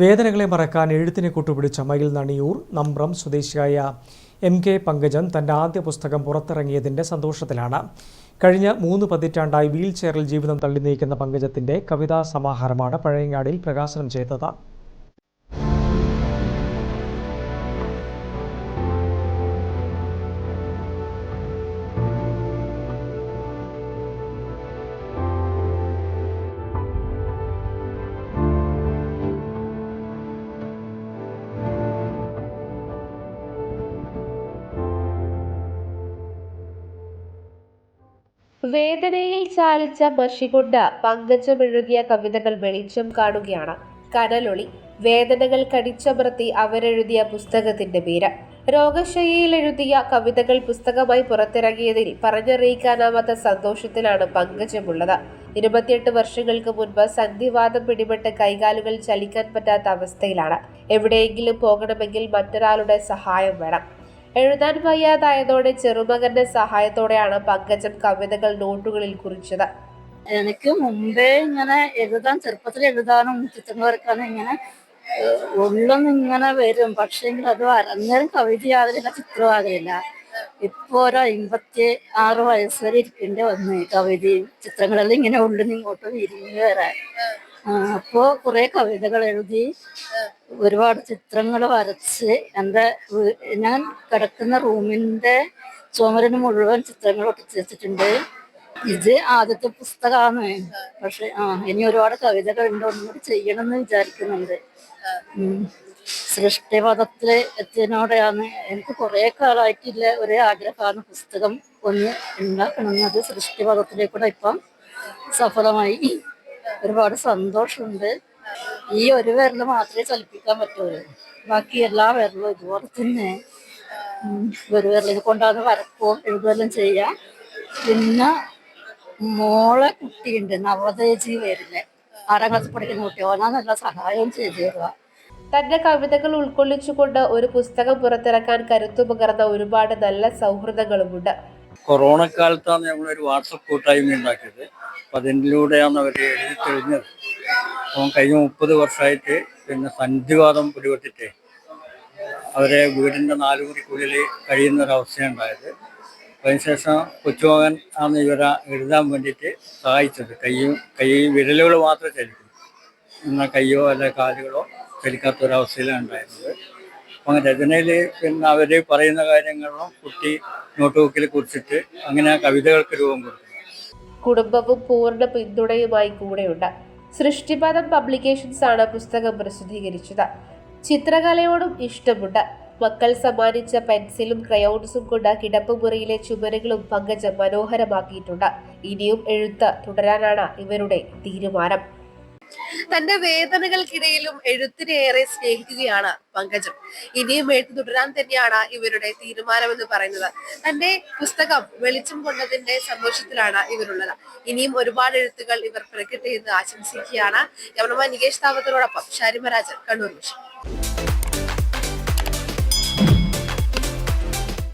വേദനകളെ മറക്കാൻ എഴുത്തിനെ കൂട്ടുപിടിച്ച മയിൽ നണിയൂർ നമ്പ്രം സ്വദേശിയായ എം കെ പങ്കജൻ തന്റെ ആദ്യ പുസ്തകം പുറത്തിറങ്ങിയതിന്റെ സന്തോഷത്തിലാണ്. കഴിഞ്ഞ മൂന്ന് പതിറ്റാണ്ടായി വീൽ ചെയറിൽ ജീവിതം തള്ളി നീക്കുന്ന പങ്കജത്തിന്റെ കവിതാ സമാഹാരമാണ് പഴയങ്ങാടിയിൽ പ്രകാശനം ചെയ്തത്. വേദനയിൽ ചാലിച്ച മഷികൊണ്ട് പങ്കജമെഴുകിയ കവിതകൾ വെളിച്ചം കാണുകയാണ്. കനലൊളി വേദനകൾ കടിച്ചമർത്തി അവരെഴുതിയ പുസ്തകത്തിന്റെ പേര്. രോഗശൈലിയിൽ എഴുതിയ കവിതകൾ പുസ്തകമായി പുറത്തിറങ്ങിയതിൽ പറഞ്ഞറിയിക്കാനാവാത്ത സന്തോഷത്തിലാണ് പങ്കജമുള്ളത്. ഇരുപത്തിയെട്ട് വർഷങ്ങൾക്ക് മുൻപ് സന്ധിവാദം പിടിപെട്ട് കൈകാലുകൾ ചലിക്കാൻ പറ്റാത്ത അവസ്ഥയിലാണ്. എവിടെയെങ്കിലും പോകണമെങ്കിൽ മറ്റൊരാളുടെ സഹായം വേണം. എഴുതാൻ വയ്യാതായതോടെ ചെറുമകന്റെ സഹായത്തോടെയാണ് പങ്കജൻ കവിതകൾ നോട്ടുകളിൽ കുറിച്ചത്. എനിക്ക് മുമ്പേ ഇങ്ങനെ എഴുതാൻ ചെറുപ്പത്തിൽ എഴുതാനും ചിത്രങ്ങൾ വരക്കാനും ഇങ്ങനെ ഉള്ളൊന്നും ഇങ്ങനെ വരും. പക്ഷേങ്കിൽ അത് അന്നേരം കവിതയാകലില്ല ചിത്രമാകലില്ല. ഇപ്പൊ ഒരു അമ്പത്തി ആറ് വയസ്സ് വരെ ഇരിക്കേണ്ടി വന്നു കവിതയും ചിത്രങ്ങളെല്ലാം ഇങ്ങനെ ഉള്ളിൽ ഇങ്ങോട്ട് വിരിഞ്ഞു വരാൻ. അപ്പോ കുറെ കവിതകൾ എഴുതി. ഒരുപാട് ചിത്രങ്ങൾ വരച്ച് എന്റെ ഞാൻ കിടക്കുന്ന റൂമിന്റെ ചുമരിന് മുഴുവൻ ചിത്രങ്ങൾ ഒട്ടിച്ച് വെച്ചിട്ടുണ്ട്. ഇത് ആദ്യത്തെ പുസ്തകമാണ്. പക്ഷെ ആ ഇനി ഒരുപാട് കവിതകൾ ഉണ്ട്. ഒന്നും കൂടി ചെയ്യണം എന്ന് വിചാരിക്കുന്നുണ്ട് സൃഷ്ടിപഥത്തിൽ എത്തിയതിനോടെയാണ് എനിക്ക് കുറെ കാലമായിട്ടില്ല ഒരേ ആഗ്രഹമാണ് പുസ്തകം ഒന്ന് ഉണ്ടാക്കണമെന്നത് സൃഷ്ടിപഥത്തിലേക്കൂടെ ഇപ്പം സഫലമായി. ഒരുപാട് സന്തോഷമുണ്ട്. ഈ ഒരു വിരൽ മാത്രമേ ചലിപ്പിക്കാൻ പറ്റുള്ളൂ. ബാക്കി എല്ലാ വിരലും ഇതുപോലെ തന്നെ ഒരു വിരലിൽ കൊണ്ടാന്ന് വരക്കോ എഴുതുകയെല്ലാം ചെയ്യാം. പിന്നെ മോളെ കുട്ടിയുണ്ട് നവോദയജി പേരിൽ ആറാം ക്ലാസ് പഠിക്കുന്ന കുട്ടി ഓനാ നല്ല സഹായവും ചെയ്തു തരുക തന്റെ കവിതകൾ ഉൾക്കൊള്ളിച്ചുകൊണ്ട് ഒരു പുസ്തകം പുറത്തിറക്കാൻ കരുത്തു പകർന്ന ഒരുപാട് നല്ല സൗഹൃദങ്ങളുമുണ്ട്. കൊറോണ കാലത്താണ് നമ്മളൊരു വാട്സപ്പ് കൂട്ടായ്മ ഉണ്ടാക്കിയത്. അപ്പം അതിലൂടെയാണ് അവർ എഴുതി തെളിഞ്ഞത്. അപ്പം കഴിഞ്ഞ മുപ്പത് വർഷമായിട്ട് പിന്നെ സന്ധിവാദം പിടിപെട്ടിട്ട് അവരെ വീടിന്റെ നാലുമുറിക്കുള്ളിൽ കഴിയുന്ന ഒരവസ്ഥയുണ്ടായത് അതിനുശേഷം കൊച്ചുമകൻ ആണ് ഇവരെ എഴുതാൻ വേണ്ടിയിട്ട് സഹായിച്ചത്. കൈയും കൈ വിരലുകൾ മാത്രമേ ചലിക്കും. എന്നാൽ കയ്യോ അല്ലെ കാലുകളോ ചലിക്കാത്ത ഒരവസ്ഥയിലാണ് ഉണ്ടായിരുന്നത് അപ്പം രചനയിൽ പിന്നെ അവർ പറയുന്ന കാര്യങ്ങളും കുട്ടി നോട്ട് ബുക്കിൽ കുറിച്ചിട്ട് അങ്ങനെ കവിതകൾക്ക് രൂപം കൊടുക്കുന്നു. കുടുംബവും പൂർണ പിന്തുണയുമായി കൂടെയുണ്ട്. സൃഷ്ടിപദം പബ്ലിക്കേഷൻസ് ആണ് പുസ്തകം പ്രസിദ്ധീകരിച്ചത്. ചിത്രകലയോടും ഇഷ്ടമുണ്ട്. മക്കൾ സമ്മാനിച്ച പെൻസിലും ക്രയോൺസും കൊണ്ട് കിടപ്പുമുറിയിലെ ചുമരുകളും പങ്കജം മനോഹരമാക്കിയിട്ടുണ്ട്. ഇനിയും എഴുത്ത് തുടരാനാണ് ഇവരുടെ തീരുമാനം. തന്റെ വേദനകൾക്കിടയിലും എഴുത്തിനെ ഏറെ സ്നേഹിക്കുകയാണ് പങ്കജം. ഇനിയും എഴുത്ത് തുടരാൻ തന്നെയാണ് ഇവരുടെ തീരുമാനം എന്ന് പറയുന്നത്. തന്റെ പുസ്തകം വെളിച്ചം കൊണ്ടതിന്റെ സന്തോഷത്തിലാണ് ഇവരുള്ളത്. ഇനിയും ഒരുപാട് എഴുത്തുകൾ ഇവർ പ്രകൃതി ആശംസിക്കുകയാണ്. യവനമ്മ നികേഷ് താവത്തിനോടൊപ്പം ഷാരിമരാജൻ കണ്ണൂർ വിഷയം